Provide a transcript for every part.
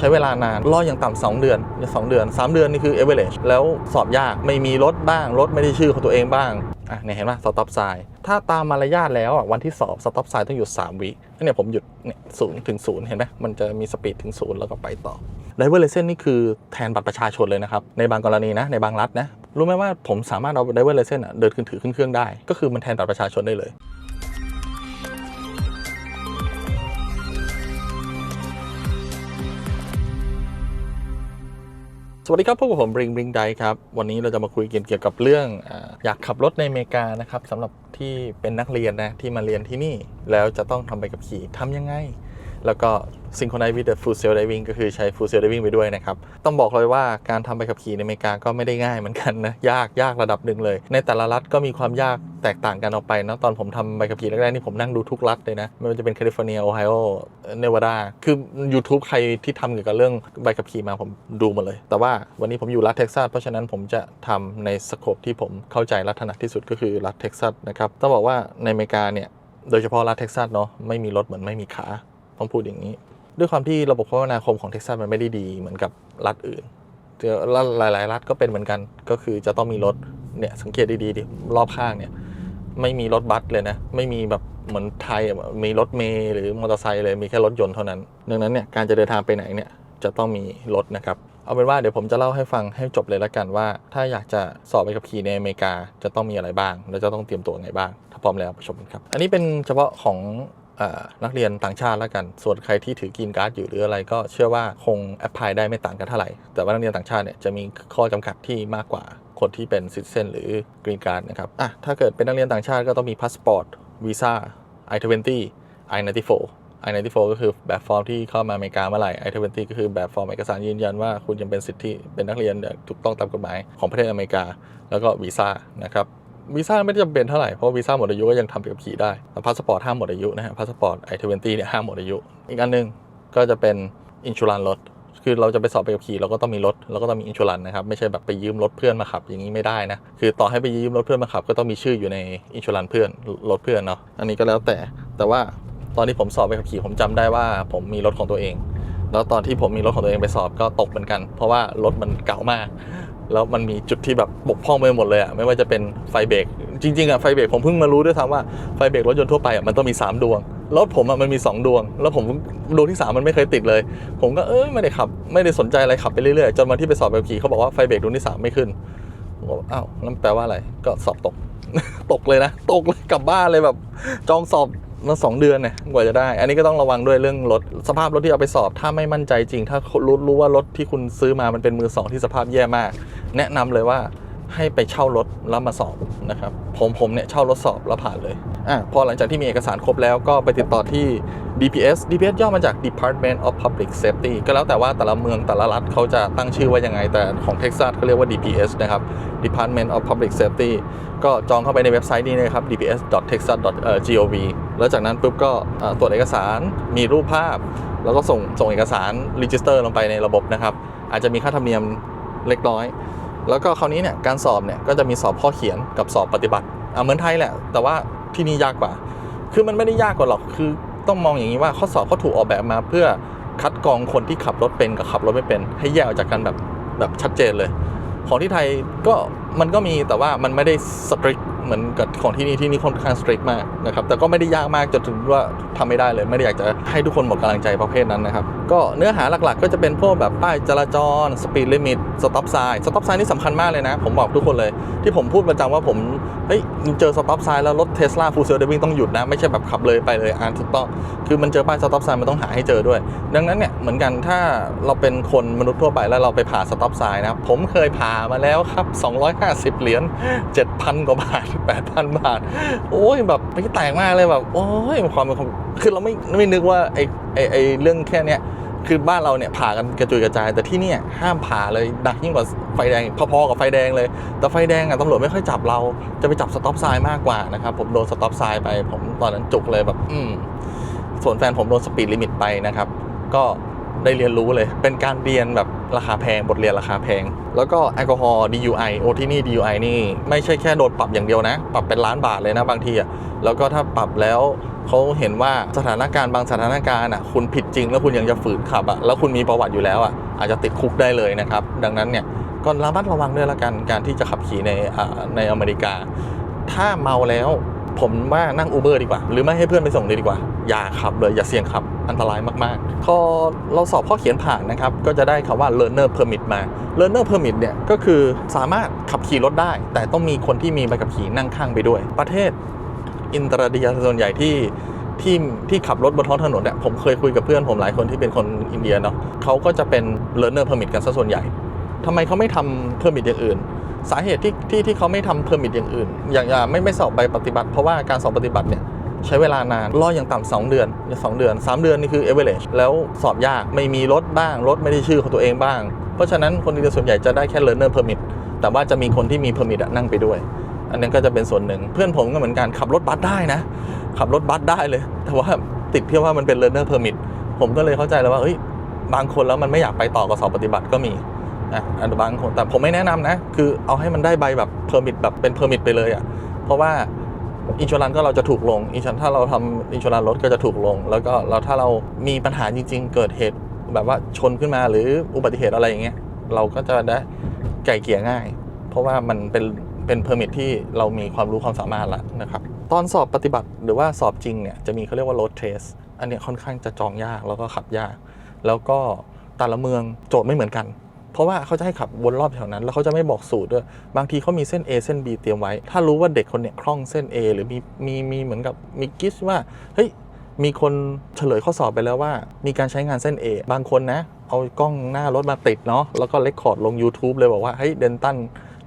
ใช้เวลานานรออย่างต่ำสองเดือนสองเดือน 3 เดือนนี่คือ average แล้วสอบยากไม่มีรถบ้าง รถไม่ได้ชื่อของตัวเองบ้างอะเนี่ยเห็นป่ะ stop sign ถ้าตามมารยาทแล้วอะวันที่สอบ stop sign ต้องหยุด 3 วิเนี่ยผมหยุดเนี่ยศูนย์ถึงศูนย์เห็นไหมมันจะมีสปีดถึงศูนย์แล้วก็ไปต่อ driver license นี่คือแทนบัตรประชาชนเลยนะครับ ในบางกรณีนะ ในบางรัฐนะ รู้ไหมว่าผมสามารถเอา driver license อะเดินขึ้นถือขึ้นเครื่องได้ ก็คือมันแทนบัตรประชาชนได้เลย สวัสดีครับพวกบผมบริงบริงไดครับ วันนี้เราจะมาคุยกันเกี่ยวกับเรื่องอยากขับรถในอเมริกานะครับสำหรับที่เป็นนักเรียนนะที่มาเรียนที่นี่ แล้วจะต้องทำใบขับขี่ทำยังไง แล้วก็ synchronize with the full sail diving ก็คือใช้ full sail diving ไปด้วยนะครับ ต้องบอกเลยว่าการทำใบขับขี่ในอเมริกาก็ไม่ได้ง่ายเหมือนกันนะ ยากยากระดับหนึ่งเลย ในแต่ละรัฐก็มีความยากแตกต่างกันออกไปนะตอนผมทำใบขับขี่แรกๆนี่ผมนั่งดูทุกรัฐเลยนะ ไม่ว่าจะเป็นแคลิฟอร์เนียโอไฮโอเนวาดาคือ YouTube ใครที่ทำเกี่ยวกับเรื่องใบขับขี่มาผมดูหมดเลย แต่ว่าวันนี้ผมอยู่รัฐเท็กซัสเพราะฉะนั้นผมจะทำในสโคปที่ผมเข้าใจและถนัดที่สุดก็คือรัฐเท็กซัสนะครับต้องบอกว่าในอเมริกาเนี่ยโดยเฉพาะรัฐเท็กซัสเนาะไม่มีรถเหมือนไม่มีขาต้องพูดอย่างนี้ ด้วยความที่ระบบคมนาคมของเท็กซัสมันไม่ได้ดีเหมือนกับรัฐอื่นเจอรัฐหลาย ๆ รัฐก็เป็นเหมือนกันก็คือจะต้องมีรถเนี่ยสังเกตดีๆดิรอบข้างเนี่ยไม่มีรถบัสเลยนะ ไม่มีแบบเหมือนไทยมีรถเมล์หรือมอเตอร์ไซค์เลยมีแค่รถยนต์เท่านั้น ดังนั้นเนี่ยการจะเดินทางไปไหนเนี่ยจะต้องมีรถนะครับ เอาเป็นว่าเดี๋ยวผมจะเล่าให้ฟังให้จบเลยละกันว่า ถ้าอยากจะสอบไปขับขี่ในอเมริกาจะต้องมีอะไรบ้าง แล้วจะต้องเตรียมตัวไงบ้าง ถ้าพร้อมแล้วไปชมกันครับ อันนี้เป็นเฉพาะของ นักเรียนต่างชาติแล้วกัน ส่วนใครที่ถือกรีนการ์ดอยู่หรืออะไรก็เชื่อว่าคงแอพพลายได้ไม่ต่างกันเท่าไหร่ แต่ว่านักเรียนต่างชาติเนี่ยจะมีข้อจำกัดที่มากกว่าคนที่เป็นซิติเซนหรือกรีนการ์ดนะครับอะถ้าเกิดเป็นนักเรียนต่างชาติก็ต้องมีพาสปอร์ตวีซ่า I-20 I-94 I-94 ก็คือแบบฟอร์มที่เข้ามาอเมริกาเมื่อไหร่ I-20 ก็คือแบบฟอร์มเอกสารยืนยันว่าคุณยังเป็นสิทธิเป็นนักเรียนถูกต้องตามกฎหมายของประเทศอเมริกา แล้วก็วีซ่านะครับ วีซ่าไม่ได้จำเป็นเท่าไหร่เพราะวีซ่าหมดอายุก็ยังทำไปกับขี่ได้แต่พาสปอร์ตห้ามหมดอายุนะฮะพาสปอร์ต I-20 เวนตี้เนี่ยห้ามหมดอายุ อีกอันหนึงก็จะเป็นอินชูรันรถคือเราจะไปสอบไปกับขี่เราก็ต้องมีรถเราก็ต้องมีอินชูรันนะครับไม่ใช่แบบไปยืมรถเพื่อนมาขับอย่างนี้ไม่ได้นะคือต่อให้ไปยืมรถเพื่อนมาขับ ก็ต้องมีชื่ออยู่ในอินชูรันเพื่อนรถเพื่อนเนาะอันนี้ก็แล้วแต่แต่ว่าตอนที่ผมสอบไปขับขี่ผมจำได้ว่า ผมมีรถของตัวเอง แล้วตอนที่ผมมีรถของตัวเองไปสอบก็ตกเหมือนกัน เพราะว่ารถมันเก่ามาก แล้วมันมีจุดที่แบบบกพร่องไปหมดเลยอะไม่ว่าจะเป็นไฟเบรกจริงๆอะไฟเบรกผมเพิ่งมารู้ด้วยซ้ำว่าไฟเบรกรถยนต์ทั่วไปอะมันต้องมี 3 ดวงรถผมอะมันมี 2 ดวง แล้วผมดวงที่ 3 มันไม่เคยติดเลย ผมก็เอ้ยไม่ได้ขับ ไม่ได้สนใจอะไรขับไปเรื่อยๆจนวันที่ไปสอบใบขับขี่เขาบอกว่าไฟเบรกดวงที่ 3 ไม่ขึ้นผมบอกอ้าวนั่นแปลว่าอะไรก็สอบตก ตกเลยนะ ตกเลยกลับบ้านเลยแบบ จองสอบ มาสองเดือนเนี่ยกว่าจะได้ อันนี้ก็ต้องระวังด้วยเรื่องรถสภาพรถที่เอาไปสอบ ถ้าไม่มั่นใจจริง ถ้ารู้รู้ว่ารถที่คุณซื้อมามันเป็นมือสองที่สภาพแย่มาก แนะนำเลยว่าให้ไปเช่ารถแล้วมาสอบนะครับ ผมผมเนี่ยเช่ารถสอบแล้วผ่านเลยอะพอหลังจากที่มีเอกสารครบแล้วก็ไปติดต่อที่ DPS DPS ย่อมาจาก Department of Public Safety ก็แล้วแต่ว่าแต่ละเมืองแต่ละรัฐเขาจะตั้งชื่อว่ายังไง แต่ของเท็กซัสเขาเรียกว่า DPS นะครับ Department of Public Safety ก็จองเข้าไปในเว็บไซต์นี้นะครับ dps.texas.gov แล้วจากนั้นปุ๊บก็ตรวจเอกสารมีรูปภาพ แล้วก็ส่งส่งเอกสาร register ลงไปในระบบนะครับ อาจจะมีค่าธรรมเนียมเล็กน้อย แล้วก็คราวนี้เนี่ยการสอบเนี่ยก็จะมีสอบข้อเขียนกับสอบปฏิบัติเหมือนไทยแหละ แต่ว่าที่นี่ยากกว่า คือมันไม่ได้ยากกว่าหรอกคือต้องมองอย่างนี้ว่าข้อสอบเขาถูกออกแบบมาเพื่อคัดกรองคนที่ขับรถเป็นกับขับรถไม่เป็น ให้แยกออกจากกันแบบแบบชัดเจนเลย ของที่ไทยก็มันก็มีแต่ว่ามันไม่ได้สตริก เหมือนกับของที่นี่ที่นี่ค่อนข้างสตริกมากนะครับแต่ก็ไม่ได้ยากมากจนถึงว่าทำไม่ได้เลย ไม่ได้อยากจะให้ทุกคนหมดกำลังใจประเภทนั้นนะครับก็เนื้อหาหลักๆ ก็จะเป็นพวกแบบป้ายจราจรสปีดลิมิตสต็อปไซน์สต็อปไซน์นี่สำคัญมากเลยนะ ผมบอกทุกคนเลยที่ผมพูดประจำว่าผมเฮ้ยเจอสต็อปไซน์แล้วรถเทสลาฟูลเซลเดวิ่งต้องหยุดนะ ไม่ใช่แบบขับเลยไปเลยอ่านถูกต้องคือมันเจอป้ายสต็อปไซน์มันต้องหาให้เจอด้วย ดังนั้นเนี่ยเหมือนกันถ้าเราเป็นคนมนุษย์ทั่วไปแล้วเราไปผ่าสต็อปไซน์นะผมเคยผ่ามาแล้วครับ 250 เหรียญ7,000 กว่าบาท8,000 บาท โอ้ยแบบไม่แตกมากเลยแบบโอ้ยความเป็นความคือเราไม่ไม่นึกว่าไอ้ไอ้ไอ้เรื่องแค่เนี้ยคือบ้านเราเนี่ยผ่ากันกระจุยกระจาย แต่ที่เนี่ยห้ามผ่าเลยดักยิ่งกว่าไฟแดงพอๆกับไฟแดงเลย แต่ไฟแดงอะตำรวจไม่ค่อยจับเราจะไปจับสต็อปไซน์มากกว่านะครับผมโดนสต็อปไซน์ไปผมตอนนั้นจุกเลยแบบอืมส่วนแฟนผมโดนสปีดลิมิตไปนะครับ ก็ ได้เรียนรู้เลย เป็นการเรียนแบบราคาแพงบทเรียนราคาแพง แล้วก็แอลกอฮอล์ DUI โอที่นี่ DUI นี่ไม่ใช่แค่โดนปรับอย่างเดียวนะ ปรับเป็นล้านบาทเลยนะบางทีอะแล้วก็ถ้าปรับแล้วเขาเห็นว่าสถานการณ์บางสถานการณ์อะคุณผิดจริง แล้วคุณยังจะฝืนขับอะแล้วคุณมีประวัติอยู่แล้วอะอาจจะติดคุกได้เลยนะครับ ดังนั้นเนี่ยก็ระมัดระวังด้วยละกันการที่จะขับขี่ในอ่าในอเมริกา ถ้าเมาแล้วผมว่านั่งอูเบอร์ดีกว่า หรือไม่ให้เพื่อนไปส่งเลยดีกว่า อย่าขับเลยอย่าเสี่ยงขับอันตรายมากๆ พอเราสอบข้อเขียนผ่านนะครับ ก็จะได้คำว่า learner permit มา learner permit เนี่ยก็คือสามารถขับขี่รถได้ แต่ต้องมีคนที่มีใบขับขี่นั่งข้างไปด้วย ประเทศอินเตอร์เดียส่วนใหญ่ที่ที่ที่ขับรถบนท้องถนนเนี่ยผมเคยคุยกับเพื่อนผมหลายคนที่เป็นคนอินเดียเนาะเขาก็จะเป็น learner permit กันซะส่วนใหญ่ทำไมเขาไม่ทำ permit อย่างอื่นสาเหตุที่ที่ที่เขาไม่ทำเพอร์มิทอย่างอื่น อย่างอย่างไม่ไม่สอบใบปฏิบัติ เพราะว่าการสอบปฏิบัติเนี่ย ใช้เวลานานรออย่างต่ำสองเดือนสองเดือน 3 เดือนนี่คือ average แล้วสอบยากไม่มีรถบ้าง รถไม่ได้ชื่อของตัวเองบ้าง เพราะฉะนั้นคนอินเดียส่วนใหญ่จะได้แค่ learner permit แต่ว่าจะมีคนที่มี permit นั่งไปด้วย อันนั้นก็จะเป็นส่วนหนึ่ง เพื่อนผมก็เหมือนกันขับรถบัสได้นะ ขับรถบัสได้เลย แต่ว่าติดเพียงว่ามันเป็น learner permit ผมก็เลยเข้าใจแล้วว่าเอ้ยบางคนแล้วมันไม่อยากไปต่อกับสอบปฏิบัติก็มีอะอันบางคนแต่ผมไม่แนะนำนะ คือเอาให้มันได้ใบแบบเพอร์มิทแบบเป็นเพอร์มิทไปเลยอะเพราะว่า อินช r รันก็เราจะถูกลงอินช r ถ้าเราทำอินช r รันรถก็จะถูกลง แล้วก็เราถ้าเรามีปัญหาจริง ๆ เกิดเหตุแบบว่าชนขึ้นมาหรืออุบัติเหตุอะไรอย่างเงี้ยเราก็จะได้ไก่เกลี่ยง่าย เพราะว่ามันเป็นเป็นเพอร์มิทที่เรามีความรู้ความสามารถแล้วนะครับ ตอนสอบปฏิบัติหรือว่าสอบจริงเนี่ยจะมีเขาเรียกว่า road test อันเนี้ยค่อนข้างจะจองยากแล้วก็ขับยาก แล้วก็แต่ละเมืองโจทย์ไม่เหมือนกัน เพราะว่าเขาจะให้ขับวนรอบแถวนั้น แล้วเขาจะไม่บอกสูตรด้วย บางทีเขามีเส้น A เส้น B เตรียมไว้ ถ้ารู้ว่าเด็กคนเนี้ยคล่องเส้น A หรือมีมีมีเหมือนกับมีกิสว่าเฮ้ยมีคนเฉลยข้อสอบไปแล้วว่า มีการใช้งานเส้น A บางคนนะ เอากล้องหน้ารถมาติดเนาะแล้วก็เลคคอร์ดลง YouTube เลยบอกว่าเฮ้ยเดนตัน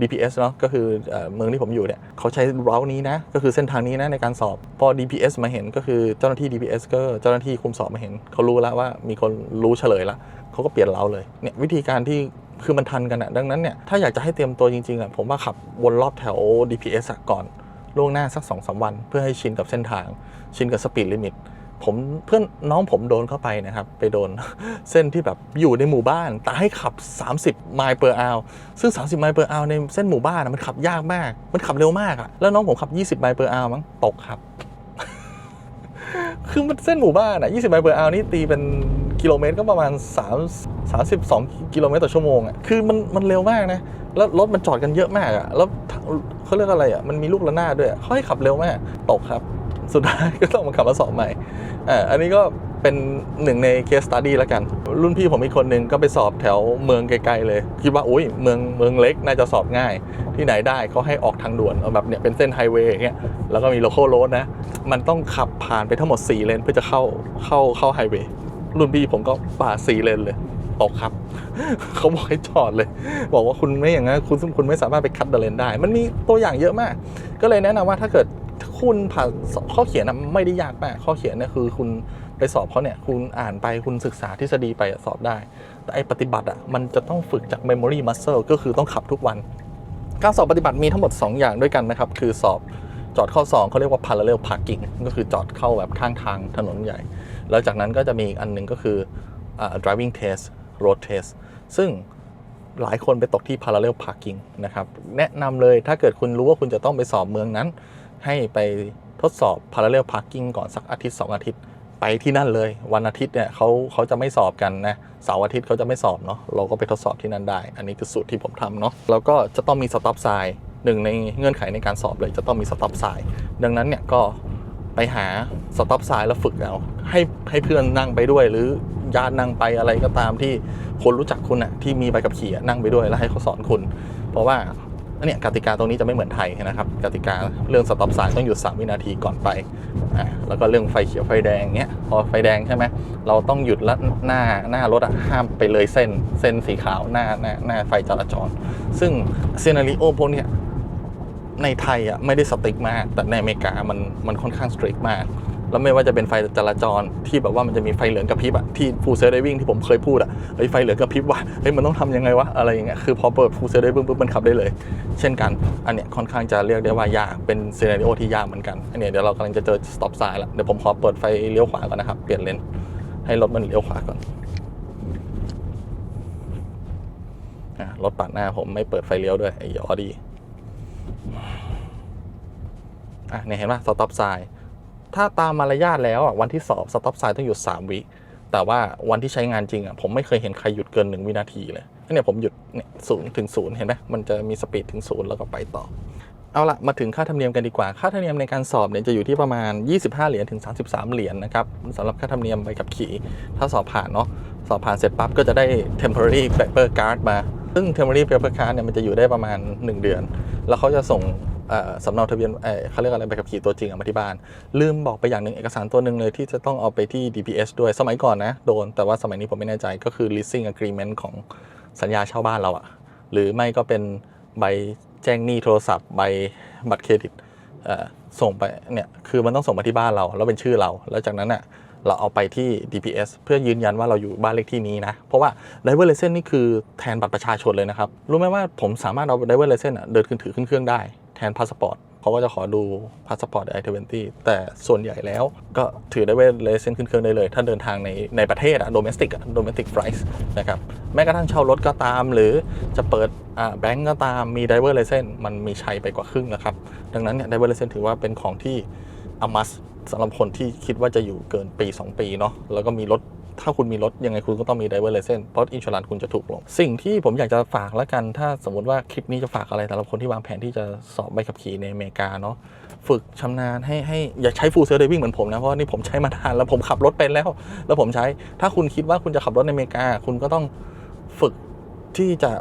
DPS เนาะก็คือเมืองที่ผมอยู่เนี่ยเขาใช้เรานี้นะ ก็คือเส้นทางนี้นะในการสอบ พอ DPS มาเห็นก็คือเจ้าหน้าที่ DPS ก็เจ้าหน้าที่คุมสอบมาเห็น เขารู้แล้วว่ามีคนรู้เฉลยละเขาก็เปลี่ยนเราเลยเนี่ยวิธีการที่ คือมันทันกันอะดังนั้นเนี่ยถ้าอยากจะให้เตรียมตัวจริงๆอะผมว่าขับวนรอบแถว DPS อะก่อนล่วงหน้าสัก2อสวัน เพื่อให้ชินกับเส้นทาง ชินกับสปีดลิมิตผมเพื่อนน้องผมโดนเข้าไปนะครับ ไปโดนเส้นที่แบบอยู่ในหมู่บ้าน แต่ให้ขับ 30 ไมล์เปอร์อวซึ่ง 30 ไมล์เปอร์อวในเส้นหมู่บ้านมันขับยากมาก มันขับเร็วมากอะแล้วน้องผมขับ 20 ไมล์เปอร์อวมั้งตกครับ คือมันเส้นหมู่บ้านอะ20 ไมล์เปอร์อวนี่ตีเป็น กิโลเมตรก็ประมาณ 3 32 กิโลเมตรต่อชั่วโมงอะคือมันมันเร็วมากนะ แล้วรถมันจอดกันเยอะมากอะแล้วเขาเรียกอะไรอะมันมีลูกระนาดด้วยเขาให้ขับเร็วมากตกครับ สุดท้ายก็ต้องมาขับมาสอบใหม่อ่าอันนี้ก็เป็นหนึ่งในเคสตัดดี้แล้วกัน รุ่นพี่ผมอีกคนหนึ่งก็ไปสอบแถวเมืองไกลๆเลย คิดว่าอุ้ยเมืองเมืองเล็กน่าจะสอบง่าย ที่ไหนได้เขาให้ออกทางด่วนเอาแบบเนี่ยเป็นเส้นไฮเวย์อย่างเงี้ยแล้วก็มีโลโก้โรดนะ มันต้องขับผ่านไปทั้งหมด 4 เลนเพื่อจะเข้าเข้าเข้าไฮเวย์ รุ่นพี่ผมก็ป่าด4เลนเลยตกครับ เขาบอกให้จอดเลย บอกว่าคุณไม่อย่างนั้นคุณคุณไม่สามารถไปคัดเดเลนได้ มันมีตัวอย่างเยอะมาก ก็เลยแนะนำว่าถ้าเกิดคุณผ่านข้อเขียนนะไม่ได้ยากมากข้อเขียนเนี่ยคือคุณไปสอบเขาเนี่ยคุณอ่านไปคุณศึกษาทฤษฎีไปสอบได้ แต่ไอปฏิบัติอะมันจะต้องฝึกจาก memory muscle ก็คือต้องขับทุกวัน การสอบปฏิบัติมีทั้งหมด 2 อย่างด้วยกันนะครับ คือสอบ จอดเข้าซองเขาเรียกว่า parallel parking ก็คือจอดเข้าแบบข้างทางถนนใหญ่ แล้วจากนั้นก็จะมีอีกอันหนึ่งก็คืออ driving test road test ซึ่งหลายคนไปตกที่ parallel parking นะครับ แนะนำเลยถ้าเกิดคุณรู้ว่าคุณจะต้องไปสอบเมืองนั้น ให้ไปทดสอบ parallel parking ก่อนสักอาทิตย์ 2 อาทิตย์ ไปที่นั่นเลย วันอาทิตย์เนี่ยเขาเขาจะไม่สอบกันนะเสาร์อาทิตย์เขาจะไม่สอบเนาะเราก็ไปทดสอบที่นั่นได้ อันนี้คือสูตรที่ผมทำเนาะแล้วก็จะต้องมีสต็อปไซน์ หนึ่งในเงื่อนไขในการสอบเลยจะต้องมีสต็อปไซน์ดังนั้นเนี่ยก็ไปหาสต็อปไซน์แล้วฝึกเอาให้ให้เพื่อนนั่งไปด้วย หรือญาตินั่งไปอะไรก็ตามที่คนรู้จักคุณอะที่มีใบขับขี่นั่งไปด้วยแล้วให้เขาสอนคุณ เพราะว่าเนี่ยกติกาตรงนี้จะไม่เหมือนไทยนะครับกติกาเรื่องสต็อปไซน์ต้องหยุด 3 วินาทีก่อนไปอ่าแล้วก็เรื่องไฟเขียวไฟแดงเนี้ยพอไฟแดงใช่ไหมเราต้องหยุดแล้วหน้าหน้ารถอะห้ามไปเลยเส้นเส้นสีขาวหน้าหน้าหน้าไฟจราจร ซึ่งซีนารีโอพวกเนี้ย ในไทยอะไม่ได้สตริกมาก แต่ในอเมริกามันมันค่อนข้างสตริกมาก แล้วไม่ว่าจะเป็นไฟจราจรที่แบบว่ามันจะมีไฟเหลืองกระพริบอะที่ฟูเซอร์ไดวิ่งที่ผมเคยพูดอะเฮ้ยไฟเหลืองกระพริบว่ะเฮ้ยมันต้องทำยังไงวะอะไรอย่างเงี้ยคือพอเปิดฟูเซอร์ไดวิ่งปุ๊บมันขับได้เลย เช่นกันอันเนี้ยค่อนข้างจะเรียกได้ว่ายากเป็นซีนาริโอที่ยากเหมือนกันอันเนี้ยเดี๋ยวเรากำลังจะเจอสต็อปไซน์ละเดี๋ยวผมขอเปิดไฟเลี้ยวขวาก่อนนะครับเปลี่ยนเลนให้รถมันเลี้ยวขวาก่อนอะรถปาดหน้าผมไม่เปิดไฟเลี้ยวด้วยไอ้ยอดี อะเนี่ยเห็นป่ะสต็อปไซน์ถ้าตามมารยาทแล้วอะวันที่สอบสต็อปไซน์ต้องหยุด3 วิ แต่ว่าวันที่ใช้งานจริงอะผมไม่เคยเห็นใครหยุดเกิน 1 วินาทีเลยเนี่ยผมหยุดเนี่ยศูนย์ถึงศูนย์เห็นไหมมันจะมีสปีดถึงศูนย์แล้วก็ไปต่อ เอาละมาถึงค่าธรรมเนียมกันดีกว่า ค่าธรรมเนียมในการสอบเนี่ยจะอยู่ที่ประมาณ 25 เหรียญถึง 33 เหรียญนะครับสำหรับค่าธรรมเนียมใบขับขี่ ถ้าสอบผ่านเนาะสอบผ่านเสร็จปั๊บก็จะได้ temporary paper card มา ซึ่ง temporary paper card เนี่ยมันจะอยู่ได้ประมาณ 1 เดือน แล้วเขาจะส่งสำเนาทะเบียนเขาเรียกอะไรใบขับขี่ตัวจริงอะมาที่บ้าน ลืมบอกไปอย่างหนึ่งเอกสารตัวหนึ่งเลยที่จะต้องเอาไปที่ DPS ด้วยสมัยก่อนนะ โดน แต่ว่าสมัยนี้ผมไม่แน่ใจก็คือ leasing agreement ของสัญญาเช่าบ้านเราอะหรือไม่ก็เป็นใบแจ้งหนี้โทรศัพท์ใบบัตรเครดิตส่งไปเนี่ยคือมันต้องส่งมาที่บ้านเรา แล้วเป็นชื่อเรา แล้วจากนั้นอะ เราเอาไปที่ DPS เพื่อยืนยันว่าเราอยู่บ้านเลขที่นี้นะ เพราะว่า driver license นี่คือแทนบัตรประชาชนเลยนะครับ รู้ไหมว่าผมสามารถเอา driver license เดินขึ้นถือขึ้นเครื่องได้แทนพาสปอร์ตเขาก็จะขอดูพาสปอร์ตไอเทเวนตี้แต่ส่วนใหญ่แล้วก็ถือ driver license ขึ้นเครื่องได้เลย ถ้าเดินทางในในประเทศอะ domestic อะ domestic flights นะครับ แม้กระทั่งเช่ารถก็ตาม หรือจะเปิดอ่าแบงก์ก็ตามมี driver license มันมีชัยไปกว่าครึ่งนะครับ ดังนั้นเนี่ย driver license ถือว่าเป็นของที่ อมัสสำหรับคนที่คิดว่าจะอยู่เกินปี 2 ปีเนาะแล้วก็มีรถถ้าคุณมีรถยังไงคุณก็ต้องมี driver license เพราะอินช r รันคุณจะถูกลง สิ่งที่ผมอยากจะฝากแล้วกัน ถ้าสมมติว่าคลิปนี้จะฝากอะไรสำหรับคนที่วางแผนที่จะสอบใบขับขี่ในอเมริกาเนาะฝึกชำนาญให้ให้อย่าใช้ full self driving เหมือนผมนะ เพราะนี่ผมใช้มานานแล้วผมขับรถเป็นแล้ว แล้วผมใช้ถ้าคุณคิดว่าคุณจะขับรถในอเมริกา คุณก็ต้องฝึกที่จะ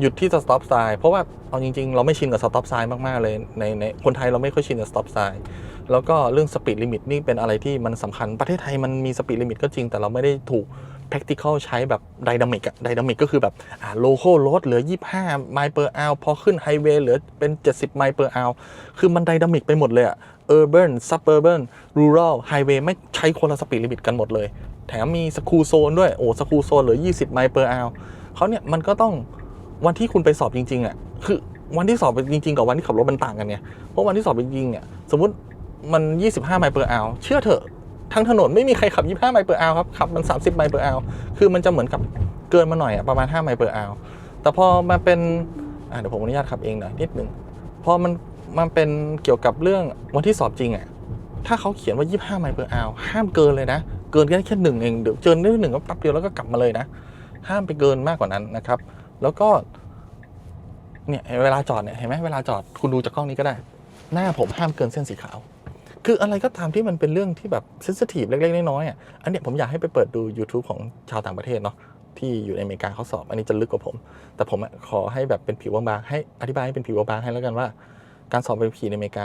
หยุดที่จะ stop sign เพราะว่าเอาจริง ๆ เราไม่ชินกับ stop sign มากๆเลยในในคนไทยเราไม่ค่อยชินกับ stop sign แล้วก็เรื่อง speed limit นี่เป็นอะไรที่มันสำคัญประเทศไทยมันมี speed limit ก็จริงแต่เราไม่ได้ถูก practical ใช้แบบ dynamic อะ dynamic ก็คือแบบอ่า local road เหลือ 25 ไมล์ per hour พอขึ้น highway เหลือเป็น 70 ไมล์ per hour คือมัน dynamic ไปหมดเลยอะ urban suburban rural highway ไม่ใช้คนละ speed limit กันหมดเลย แถมมี school zone ด้วยโอ้ school zone เหลือ 20 ไมล์ per hour เขาเนี่ยมันก็ต้อง วันที่คุณไปสอบจริงๆอะคือวันที่สอบจริงๆ กับวันที่ขับรถมันต่างกันไงเพราะวันที่สอบจริงๆเนี่ยสมมติมัน 25 ไมล์เปอร์อาวเชื่อเถอะทั้งถนนไม่มีใครขับ 25 ไมล์เปอร์อาวครับขับมัน 30 ไมล์เปอร์อาวคือมันจะเหมือนกับเกินมาหน่อยอะประมาณ 5 ไมล์เปอร์อาวแต่พอมาเป็นอ่าเดี๋ยวผมอนุญาตขับเองหน่อยนิดนึงพอมันมันเป็นเกี่ยวกับเรื่องวันที่สอบจริงอะถ้าเขาเขียนว่า 25 ไมล์เปอร์อาวห้ามเกินเลยนะ เกินแค่แค่หนึ่งเองเดี๋ยวเจอได้หนึ่งก็แป๊บเดียวแล้วก็กลับมาเลยนะ ห้ามไปเกินมากกว่านั้นนะครับ แล้วก็ เนี่ยเวลาจอดเนี่ยเห็นไหมเวลาจอดคุณดูจากกล้องนี้ก็ได้ หน้าผมห้ามเกินเส้นสีขาว คืออะไรก็ตามที่มันเป็นเรื่องที่แบบเซนซิทีฟเล็กๆน้อยๆอะอันเนี้ยผมอยากให้ไปเปิดดู YouTube ของชาวต่างประเทศเนาะที่อยู่ในอเมริกาเขาสอบ อันนี้จะลึกกว่าผม แต่ผมอะขอให้แบบเป็นผิวบางๆให้อธิบายให้เป็นผิวบางๆให้แล้วกันว่า การสอบใบขับขี่ในอเมริกา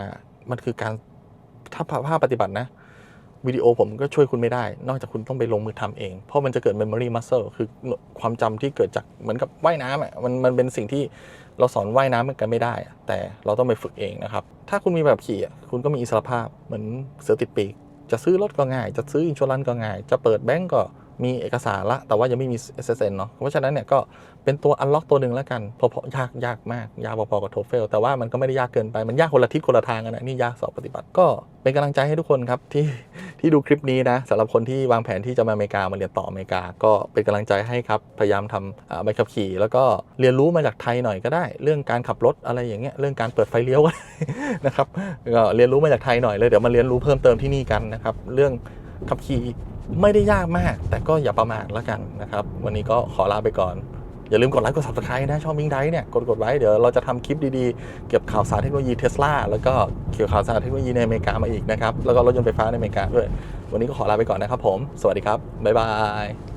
มันคือการถ้าภาพปฏิบัตินะ วิดีโอผมก็ช่วยคุณไม่ได้ นอกจากคุณต้องไปลงมือทำเอง เพราะมันจะเกิด memory muscle คือความจำที่เกิดจากเหมือนกับว่ายน้ำอะมันมันเป็นสิ่งที่เราสอนว่ายน้ำกันไม่ได้ แต่เราต้องไปฝึกเองนะครับ ถ้าคุณมีแบบขี่อะคุณก็มีอิสรภาพเหมือนเสือติดปีก จะซื้อรถก็ง่าย จะซื้ออินชวรันก็ง่าย จะเปิดแบงก์ก็ มีเอกสารละ แต่ว่ายังไม่มี SSN เนาะเพราะฉะนั้นเนี่ยก็เป็นตัวอันล็อกตัวหนึ่งแล้วกันพอๆยากยากมาก ยากพอๆกับโทเฟลแต่ว่ามันก็ไม่ได้ยากเกินไป มันยากคนละทิศคนละทางกันนะนี่ยากสอบปฏิบัติ ก็เป็นกำลังใจให้ทุกคนครับที่ที่ดูคลิปนี้นะสำหรับคนที่วางแผนที่จะมาอเมริกามาเรียนต่ออเมริกา ก็เป็นกำลังใจให้ครับ พยายามทำใบขับขี่ แล้วก็เรียนรู้มาจากไทยหน่อยก็ได้ เรื่องการขับรถอะไรอย่างเงี้ยเรื่องการเปิดไฟเลี้ยวก็ได้นะครับก็เรียนรู้มาจากไทยหน่อยเลยเดี๋ยวมาเรียนรู้เพิ่มเติมที่นี่กันนะครับเรื่องขับขี่ ไม่ได้ยากมาก แต่ก็อย่าประมาทแล้วกันนะครับ วันนี้ก็ขอลาไปก่อน อย่าลืมกดไลค์กด subscribe นะช่องมิงไดเนี่ยกดกดไว้เดี๋ยวเราจะทำคลิปดีๆ เกี่ยวกับข่าวสารเทคโนโลยีเทสลาแล้วก็เกี่ยวกับข่าวสารเทคโนโลยีในอเมริกามาอีกนะครับ แล้วก็รถยนต์ไฟฟ้าในอเมริกาด้วย วันนี้ก็ขอลาไปก่อนนะครับผม สวัสดีครับบ๊ายบาย